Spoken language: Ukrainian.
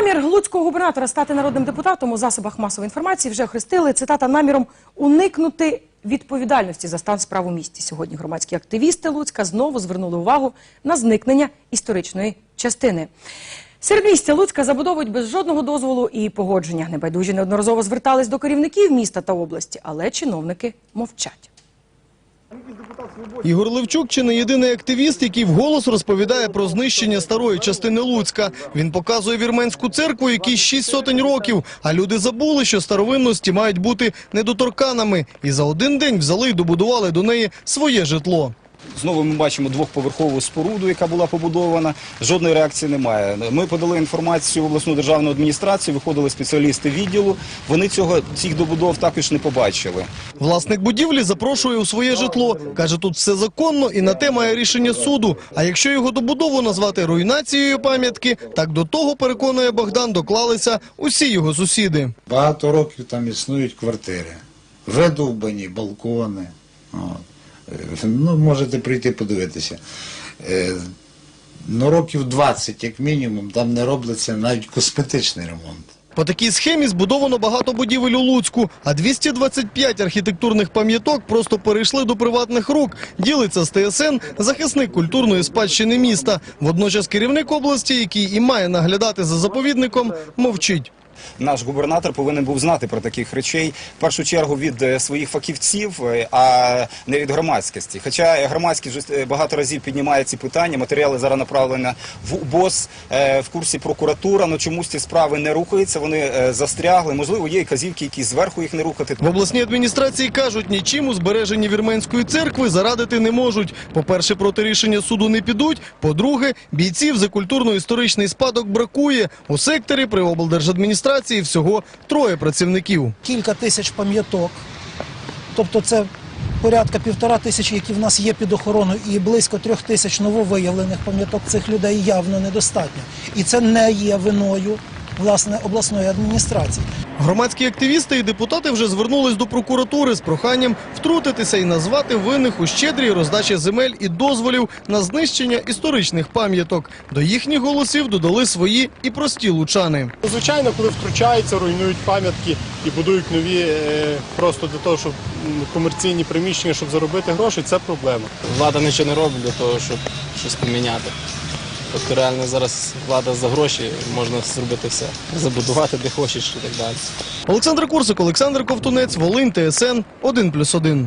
Намір луцького губернатора стати народним депутатом у засобах масової інформації вже охрестили цитата наміром уникнути відповідальності за стан справ у місті. Сьогодні громадські активісти Луцька знову звернули увагу на зникнення історичної частини. Середмістя Луцька забудовують без жодного дозволу і погодження. Небайдужі неодноразово звертались до керівників міста та області, але чиновники мовчать. Ігор Левчук чи не єдиний активіст, який вголос розповідає про знищення старої частини Луцька. Він показує вірменську церкву, якій шість сотень років, а люди забули, що старовинності мають бути недоторканими. І за один день взяли й добудували до неї своє житло. Знову ми бачимо двохповерхову споруду, яка була побудована. Жодної реакції немає. Ми подали інформацію в обласну державну адміністрацію, виходили спеціалісти відділу. Вони цього цих добудов також не побачили. Власник будівлі запрошує у своє житло. Каже, тут все законно і на те має рішення суду. А якщо його добудову назвати руйнацією пам'ятки, так до того, переконує Богдан, доклалися усі його сусіди. Багато років там існують квартири, видовбані балкони. От. Ну, можете прийти подивитися. Е, Ну, років 20, як мінімум, там не робиться навіть косметичний ремонт. По такій схемі збудовано багато будівель у Луцьку, а 225 архітектурних пам'яток просто перейшли до приватних рук. Ділиться з ТСН захисник культурної спадщини міста. Водночас керівник області, який і має наглядати за заповідником, мовчить. Наш губернатор повинен був знати про таких речей в першу чергу від е, своїх фахівців, е, а не від громадськості. Хоча громадськість е, багато разів піднімає ці питання. Матеріали зараз направлені в УБОС, в курсі прокуратура. але чомусь ці справи не рухаються. Вони застрягли. Можливо, є і казівки, які зверху їх не рухати. В обласній адміністрації кажуть, нічим у збереженні вірменської церкви зарадити не можуть. По-перше, проти рішення суду не підуть. По-друге, бійців за культурно-історичний спадок бракує. У секторі при облдержадміністрації всього троє працівників. кілька тисяч пам'яток. Тобто це порядка півтора тисячі, які в нас є під охороною, і близько трьох тисяч нововиявлених пам'яток цих людей явно недостатньо. І це не є виною власне обласної адміністрації. Громадські активісти і депутати вже звернулись до прокуратури з проханням втрутитися і назвати винних у щедрій роздачі земель і дозволів на знищення історичних пам'яток. До їхніх голосів додали свої і прості лучани. Звичайно, коли втручаються, руйнують пам'ятки і будують нові е, просто для того, щоб комерційні приміщення, щоб заробити гроші, це проблема. влада нічого не робить для того, щоб щось поміняти. Тобто реально зараз влада за гроші можна зробити все. Забудувати де хочеш і так далі. Олександр Курсик, Олександр Ковтунець, Волинь, ТСН 1+,1.